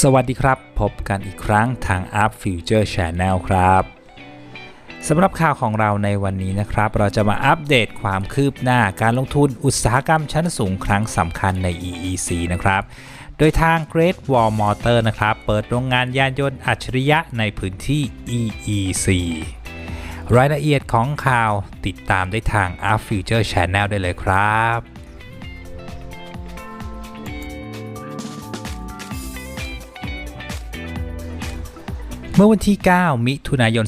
สวัสดีครับ พบกันอีกครั้งทาง Up Future Channel ครับสำหรับข่าวของเราในวันนี้นะครับ เราจะมาอัปเดตความคืบหน้าการลงทุนอุตสาหกรรมชั้นสูงครั้งสำคัญใน EEC นะครับ โดยทาง Great Wall Motor นะครับ เปิดโรงงานยานยนต์อัจฉริยะในพื้นที่ EEC รายละเอียดของข่าวติดตามได้ทาง Up Future Channel ได้เลยครับ เมื่อวันที่ 9 มิถุนายน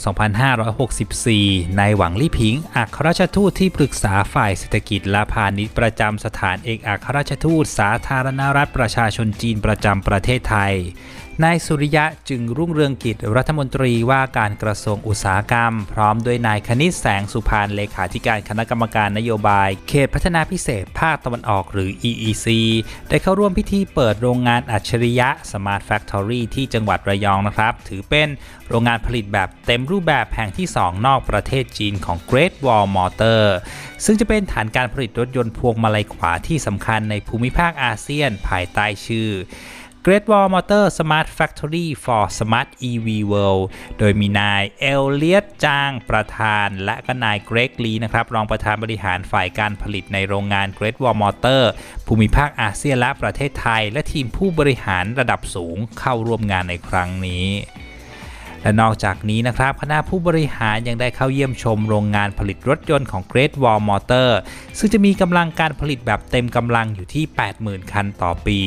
2564 นายหวังลี่ผิง อัครราชทูตที่ปรึกษาฝ่ายเศรษฐกิจและพาณิชย์ประจำสถานเอกอัครราชทูตสาธารณรัฐประชาชนจีนประจำประเทศไทย นายสุริยะจึงรุ่งเรืองกิจรัฐมนตรีว่าการกระทรวงอุตสาหกรรม พร้อมด้วยนายคณิตแสงสุพานเลขาธิการคณะกรรมการนโยบาย เขตพัฒนาพิเศษภาคตะวันออกหรือ EEC ได้เข้าร่วมพิธีเปิดโรงงานอัจฉริยะ Smart Factory ที่จังหวัดระยองนะครับ ถือเป็นโรงงานผลิตแบบเต็มรูปแบบแห่งที่ 2 นอกประเทศจีนของ Great Wall Motor ซึ่งจะเป็นฐานการผลิตรถยนต์พวงมาลัยขวาที่สำคัญในภูมิภาคอาเซียนภายใต้ชื่อ Great Wall Motor Smart Factory for Smart EV World โดยมีนายเอลเลียตจางประธาน และก็นายเกรกลีนะครับรองประธานบริหารฝ่ายการผลิตในโรงงาน Great Wall Motor ภูมิภาคอาเซียนและประเทศไทย และทีมผู้บริหารระดับสูงเข้าร่วมงานในครั้งนี้ และนอกจากนี้นะครับคณะผู้บริหารยังได้เข้าเยี่ยมชมโรงงานผลิตรถยนต์ของ Great Wall Motor ซึ่งจะมีกำลังการผลิตแบบเต็มกำลังอยู่ที่ 80,000 คันต่อปี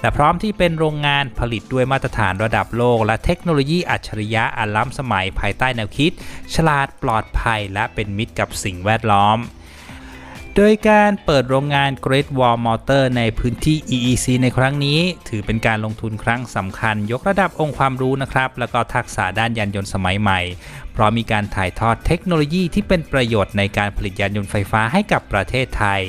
และพร้อมที่เป็นโรงงานผลิตด้วยมาตรฐานระดับโลก และเทคโนโลยีอัจฉริยะอันล้ำสมัยภายใต้แนวคิด ฉลาดปลอดภัย และเป็นมิตรกับสิ่งแวดล้อม โดยการเปิดโรงงาน Great Wall Motor ในพื้นที่ EEC ในครั้งนี้ ถือเป็นการลงทุนครั้งสำคัญ ยกระดับองค์ความรู้นะครับ แล้วก็ทักษะด้านยานยนต์สมัยใหม่ เพราะมีการถ่ายทอดเทคโนโลยีที่เป็นประโยชน์ในการผลิตยานยนต์ไฟฟ้าให้กับประเทศไทย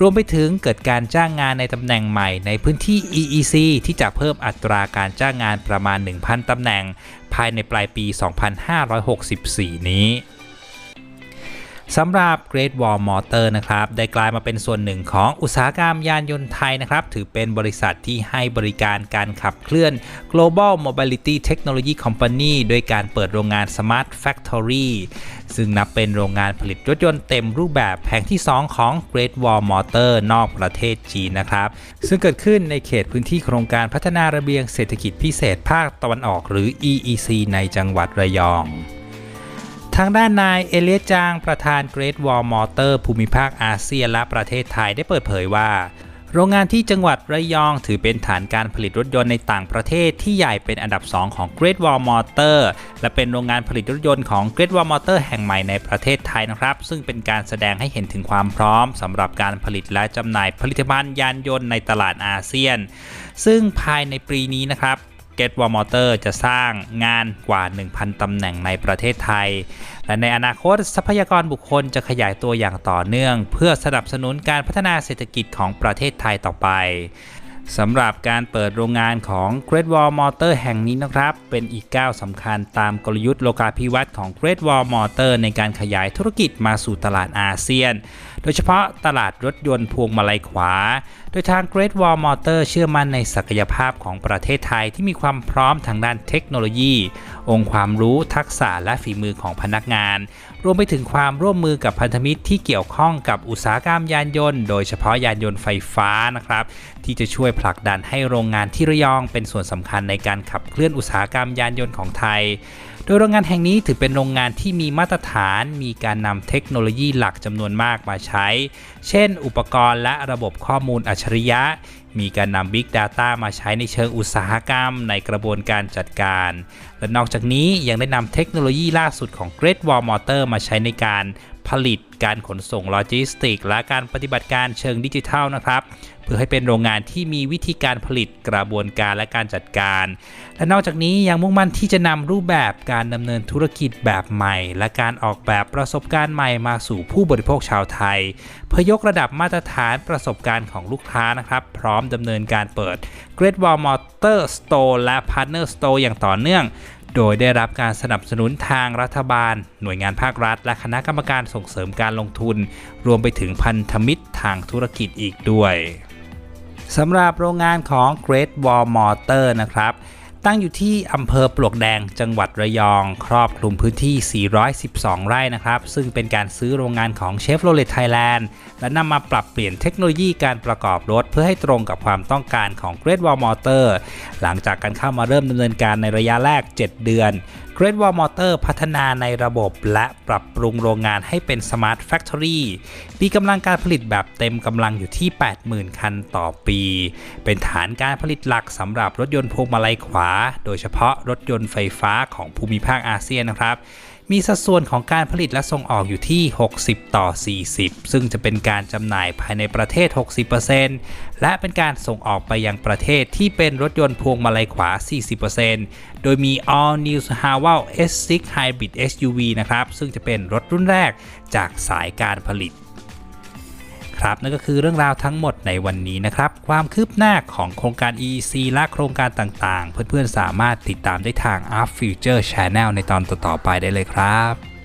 รวมไปถึงเกิดการจ้างงานในตำแหน่งใหม่ในพื้นที่ EEC ที่จะเพิ่มอัตราการจ้างงานประมาณ 1,000ตำแหน่ง ภายในปลายปี 2564 นี้ สำหรับ Great Wall Motor นะครับได้กลายมาเป็นส่วนหนึ่งของอุตสาหกรรมยานยนต์ไทยนะครับถือเป็นบริษัทที่ให้บริการการขับเคลื่อน Global Mobility Technology Company โดยการเปิดโรงงาน Smart Factory ซึ่งนับเป็นโรงงานผลิตรถยนต์เต็มรูปแบบแห่งที่ 2 ของ Great Wall Motor นอกประเทศจีนนะครับ ซึ่งเกิดขึ้นในเขตพื้นที่โครงการพัฒนาระเบียงเศรษฐกิจพิเศษภาคตะวันออกหรือ EEC ในจังหวัดระยอง ทางด้านนายเอเลียจางประธาน Great Wall Motor ภูมิภาคอาเซียนและประเทศไทยได้เปิดเผยว่า โรงงานที่จังหวัดระยองถือเป็นฐานการผลิตรถยนต์ในต่างประเทศที่ใหญ่เป็นอันดับ 2 ของ Great Wall Motor และเป็นโรงงานผลิตรถยนต์ของ Great Wall Motor แห่งใหม่ในประเทศไทยนะครับ ซึ่งเป็นการแสดงให้เห็นถึงความพร้อมสำหรับการผลิตและจำหน่ายผลิตภัณฑ์ยานยนต์ในตลาดอาเซียน ซึ่งภายในปีนี้นะครับ Get War Motor จะสร้างงานกว่า 1,000 ตำแหน่งในประเทศไทย และในอนาคตทรัพยากรบุคคลจะขยายตัวอย่างต่อเนื่อง เพื่อสนับสนุนการพัฒนาเศรษฐกิจของประเทศไทยต่อไป สำหรับการเปิดโรงงานของ Great Wall Motor แห่งนี้นะครับ เป็นอีกก้าวสำคัญตามกลยุทธ์โลกาภิวัตน์ของ Great Wall Motor ในการขยายธุรกิจมาสู่ตลาดอาเซียน โดยเฉพาะตลาดรถยนต์พวงมาลัยขวา โดยทาง Great Wall Motor เชื่อมั่นในศักยภาพของประเทศไทยที่มีความพร้อมทางด้านเทคโนโลยี องค์ความรู้ทักษะและฝีมือของพนักงาน รวมไปถึงความร่วมมือกับพันธมิตรที่เกี่ยวข้องกับอุตสาหกรรมยานยนต์ โดยเฉพาะยานยนต์ไฟฟ้านะครับ ที่จะช่วยผลักดันให้โรงงานที่ระยองเป็นส่วนสำคัญในการขับเคลื่อนอุตสาหกรรมยานยนต์ของไทย โดยโรงงานแห่งนี้ถือเป็นโรงงานที่มีมาตรฐาน มีการนำเทคโนโลยีหลักจำนวนมากมาใช้ เช่น อุปกรณ์และระบบข้อมูลอัจฉริยะ มีการนำ Big Data มาใช้ในเชิงอุตสาหกรรม ในกระบวนการจัดการ และนอกจากนี้ยังได้นำเทคโนโลยีล่าสุดของ Great Wall Motor มาใช้ในการ ผลิตการขนส่งโลจิสติก และการปฏิบัติการเชิงดิจิทัลนะครับ เพื่อให้เป็นโรงงานที่มีวิธีการผลิตกระบวนการและการจัดการ และนอกจากนี้ยังมุ่งมั่นที่จะนำรูปแบบการดำเนินธุรกิจแบบใหม่ และการออกแบบประสบการณ์ใหม่มาสู่ผู้บริโภคชาวไทย เพื่อยกระดับมาตรฐานประสบการณ์ของลูกค้านะครับ พร้อมดำเนินการเปิด Great Wall Motor Store และ Partner Store อย่างต่อเนื่อง โดยได้รับการสนับสนุนทางรัฐบาล หน่วยงานภาครัฐ และคณะกรรมการส่งเสริมการลงทุน รวมไปถึงพันธมิตรทางธุรกิจอีกด้วยสำหรับโรงงานของ Great Wall Motor นะครับตั้งอยู่ที่อำเภอปลวกแดงจังหวัดระยอง ครอบคลุมพื้นที่ 412 ไร่นะครับ ซึ่งเป็นการซื้อโรงงานของเชฟโรเลตไทยแลนด์และนำมาปรับเปลี่ยนเทคโนโลยีการประกอบรถ เพื่อให้ตรงกับความต้องการของ Great Wall Motor หลังจากการเข้ามาเริ่มดำเนินการในระยะแรก 7 เดือน Great Wall Motor พัฒนาในระบบและปรับปรุงโรงงานให้เป็น Smart Factory มีกำลังการผลิตแบบเต็มกำลังอยู่ที่ 80,000 คันต่อปี เป็นฐานการผลิตหลักสำหรับรถยนต์พวงมาลัยขวา โดยเฉพาะรถยนต์ไฟฟ้าของภูมิภาคอาเซียนนะครับ มีสัดส่วนของการผลิตและส่งออกอยู่ที่ 60 ต่อ 40 ซึ่งจะเป็นการจำหน่ายภายในประเทศ 60%และเป็นการส่งออกไปยังประเทศที่เป็นรถยนต์พวงมาลัยขวา 40%โดยมี All New h a w a l S6 Hybrid SUV นะครับ ซึ่งจะเป็นรถรุ่นแรกจากสายการผลิต ครับนั่นก็คือเรื่องราวทั้งหมดในวันนี้นะครับ ความคืบหน้าของโครงการ EEC และโครงการต่างๆ เพื่อนๆสามารถติดตามได้ทาง Art Future Channel ในตอนต่อๆไปได้เลยครับ